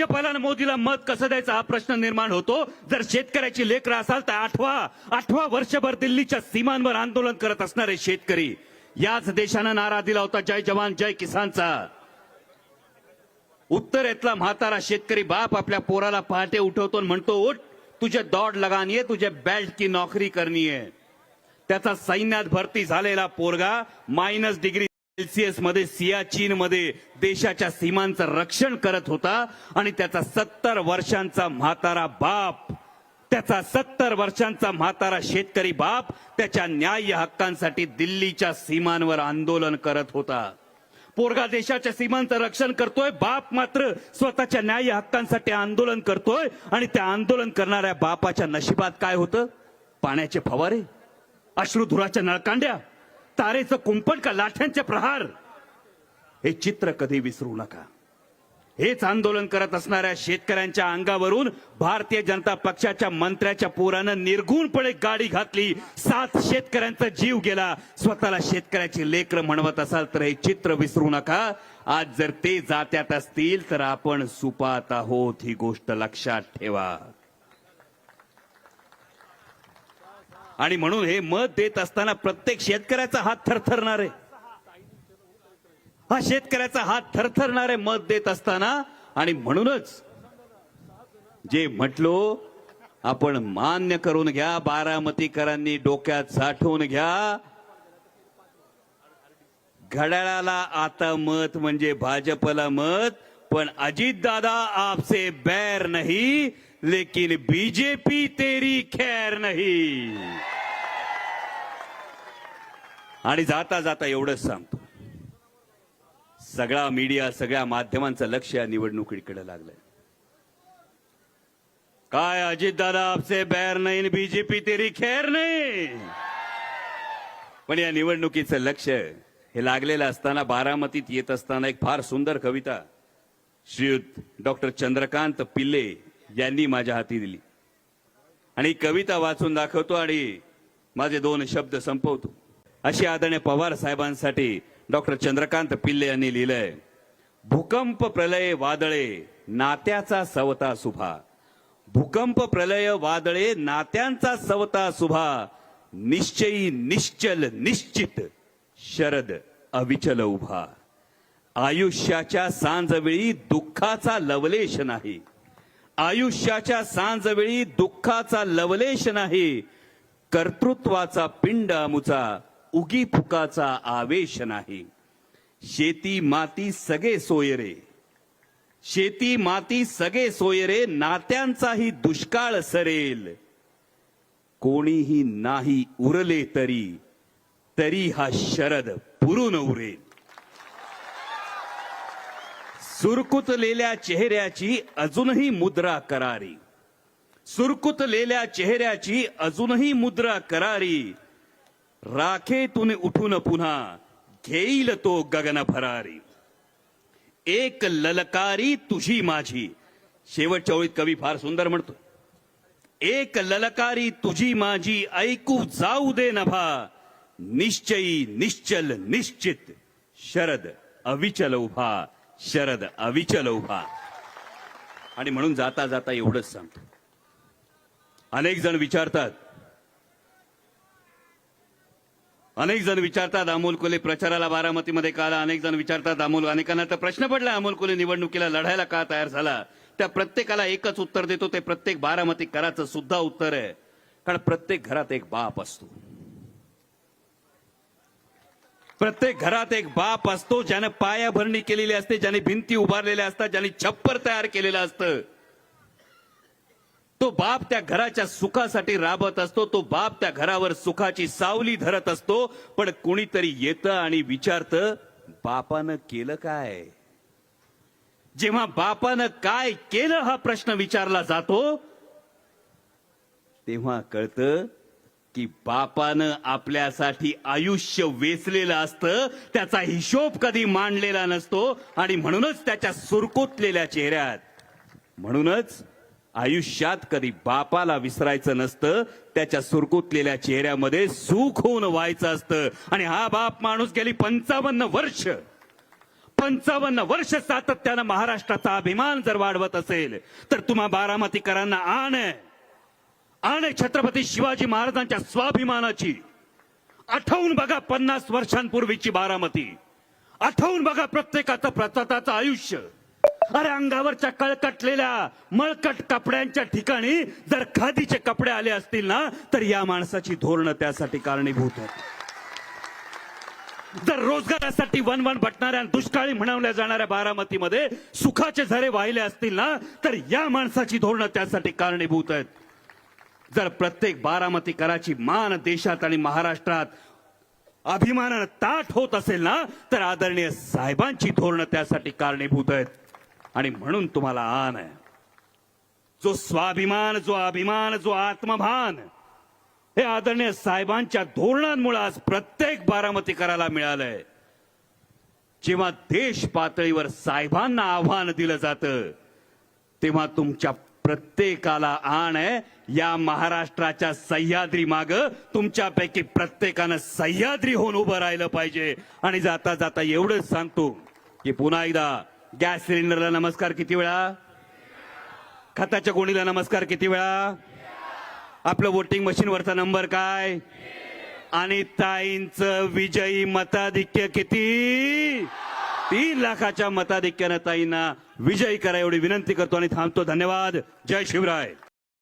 भाजपाला मोदीला मत कसं द्यायचं हा प्रश्न निर्माण होतो. जर शेतकऱ्याची लेकरं असाल तर आठवा आठवा वर्षभर दिल्लीच्या सीमांवर आंदोलन करत असणारे शेतकरी. याच देशानं नारा दिला होता जय जवान जय किसानचा. उत्तरेतला म्हातारा शेतकरी बाप आपल्या पोराला पहाटे उठवतो म्हणतो उठ तुझे दौड लगानी आहे तुझे बेल्ट की नोकरी करणी आहे. त्याचा सैन्यात भरती झालेला पोरगा मायनस डिग्री सेल्सिअसमध्ये सियाचीन मध्ये देशाच्या सीमांचं रक्षण करत होता आणि त्याचा सत्तर वर्षांचा म्हातारा बाप त्याचा सत्तर वर्षांचा म्हातारा शेतकरी बाप त्याच्या न्याय्य हक्कांसाठी दिल्लीच्या सीमांवर आंदोलन करत होता. पोरगा देशाच्या सीमांचं रक्षण करतोय बाप मात्र स्वतःच्या न्याय्य हक्कांसाठी आंदोलन करतोय आणि त्या आंदोलन करणाऱ्या बापाच्या नशिबात काय होतं? पाण्याचे फवारे अश्रुधुराच्या नळकांड्या तारेचं कुंपण का लाठ्यांचे प्रहार? हे चित्र कधी विसरू नका. हेच आंदोलन करत असणाऱ्या शेतकऱ्यांच्या अंगावरून भारतीय जनता पक्षाच्या मंत्र्याच्या पोरानं निर्घुणपणे गाडी घातली. सात शेतकऱ्यांचा जीव गेला. स्वतःला शेतकऱ्याची लेकर म्हणवत असाल तर हे चित्र विसरू नका. आज जर ते जात्यात असतील तर आपण सुपात आहोत. ही गोष्ट लक्षात ठेवा. आणि म्हणून हे मत देत असताना प्रत्येक शेतकऱ्याचा हात थरथरणार. आहे हा शेतकऱ्याचा हात थरथरणारे मत देत असताना आणि म्हणूनच जे म्हटलो आपण मान्य करून घ्या बारामतीकरांनी डोक्यात साठवून घ्या. घड्याळाला आता मत म्हणजे भाजपला मत पण अजित दादा आपसे बैर नाही. लेकिन बीजेपी तेरी खैर नाही। आणि जाता जाता एवढंच सांगतो। सगळा मीडिया सगळ्या माध्यमांचं लक्ष या निवडणुकीकडे लागलंय. काय अजित दादा आपसे बैर नाही बीजेपी तेरी खैर नाही। पण या निवडणुकीचं लक्ष हे लागलेलं असताना बारामतीत येत असताना एक फार सुंदर कविता श्रीयुत डॉक्टर चंद्रकांत पिल्ले यांनी माझ्या हाती दिली. आणि कविता वाचून दाखवतो आणि माझे दोन शब्द संपवतो. अशी आदरणीय पवार साहेबांसाठी डॉक्टर चंद्रकांत पिल्ले यांनी लिहिलंय भूकंप प्रलय वादळे नात्याचा सवता सुभा. भूकंप प्रलय वादळे नात्यांचा सवता सुभा. निश्चयी निश्चल निश्चित शरद अविचल उभा. आयुष्याच्या सांजवेळी दुःखाचा लवलेश नाही. आयुष्याच्या सांजवेळी दुःखाचा लवलेश नाही कर्तृत्वाचा पिंड अमुचा उगी फुकाचा आवेश नाही. शेती माती सगळे सोयरे. शेती माती सगळे सोयरे नात्यांचाही दुष्काळ सरेल. कोणीही नाही उरले तरी तरी हा शरद पुरून उरेल. सुरकुतलेल्या चेहऱ्याची अजूनही मुद्रा करारी. सुरकुतलेल्या चेहऱ्याची अजूनही मुद्रा करारी. राखेतून उठून पुन्हा घेईल तो गगन भरारी एक ललकारी तुझी माझी. शेवटच्या ओळीत कवी फार सुंदर म्हणतो. एक ललकारी तुझी माझी ऐकू जाऊ दे नभा. निश्चयी निश्चल निश्चित. शरद अविचल उभा. शरद अविचल उभा आणि म्हणून जाता जाता एवढंच सांगतो. अनेक जण विचारतात अनेक जण विचारतात अमोल कोले प्रचाराला बारामतीमध्ये का आला? अनेक जण विचारतात अमोल अनेकांना तर प्रश्न पडला अमोल कोले निवडणुकीला लढायला का तयार झाला? त्या प्रत्येकाला एकच उत्तर देतो ते प्रत्येक बारामती कराचं सुद्धा उत्तर आहे. कारण प्रत्येक घरात एक बाप असतो. प्रत्येक घरात एक बाप असतो ज्याने पायाभरणी केलेली असते ज्याने भिंती उभारलेल्या असतात ज्याने छप्पर तयार केलेलं असतं. तो बाप त्या घराच्या सुखासाठी राबत असतो तो बाप त्या घरावर सुखाची सावली धरत असतो पण कुणीतरी येतं आणि विचारतं बापानं केलं काय? जेव्हा बापानं काय केलं हा प्रश्न विचारला जातो तेव्हा कळतं की बापानं आपल्यासाठी आयुष्य वेचलेलं असतं त्याचा हिशोब कधी मांडलेला नसतो आणि म्हणूनच त्याच्या सुरकुतलेल्या चेहऱ्यात. म्हणूनच आयुष्यात कधी बापाला विसरायचं नसतं त्याच्या सुरकुतलेल्या चेहऱ्यामध्ये सुख होऊन व्हायचं असतं. आणि हा बाप माणूस गेली पंचावन्न वर्ष. पंचावन्न वर्ष सातत्यानं महाराष्ट्राचा अभिमान जर वाढवत असेल तर तुम्हा बारामतीकरांना आण. आहे आणि छत्रपती शिवाजी महाराजांच्या स्वाभिमानाची. आठवून बघा पन्नास वर्षांपूर्वीची बारामती. आठवून बघा प्रत्येकाचं प्रताताचं आयुष्य. अरे अंगावरच्या कळकटलेल्या मळकट कपड्यांच्या ठिकाणी जर खादीचे कपडे आले असतील ना तर या माणसाची धोरणं त्यासाठी कारणीभूत आहेत. जर रोजगारासाठी वन वन बटणाऱ्या दुष्काळी म्हणवल्या जाणाऱ्या बारामतीमध्ये सुखाचे झरे वाहिले असतील ना तर या माणसाची धोरणं त्यासाठी कारणीभूत आहेत. जर प्रत्येक बारामती कराची मान देशात आणि महाराष्ट्रात अभिमानानं ताट होत असेल ना तर आदरणीय साहेबांची धोरणं त्यासाठी कारणीभूत आहेत. आणि म्हणून तुम्हाला आन आहे. जो स्वाभिमान जो अभिमान जो आत्मभान हे आदरणीय साहेबांच्या धोरणांमुळे आज प्रत्येक बारामतीकराला मिळालंय. जेव्हा देश पातळीवर साहेबांना आव्हान दिलं जातं तेव्हा तुमच्या प्रत्येकाला आण आहे. या महाराष्ट्राच्या सह्याद्री माग तुमच्यापैकी प्रत्येकानं सह्याद्री होऊन उभं राहिलं पाहिजे. आणि जाता जाता एवढंच सांगतो की पुन्हा एकदा गॅस सिलेंडरला नमस्कार किती वेळा? खताच्या गोणीला नमस्कार किती वेळा? आपलं वोटिंग मशीनवरचा नंबर काय? आणि ताईंचं विजयी मताधिक्य किती? तीन लाखाच्या मताधिक्यानं ताईंना विजयी करा एवढी विनंती करतो आणि थांबतो. धन्यवाद. जय शिवराय.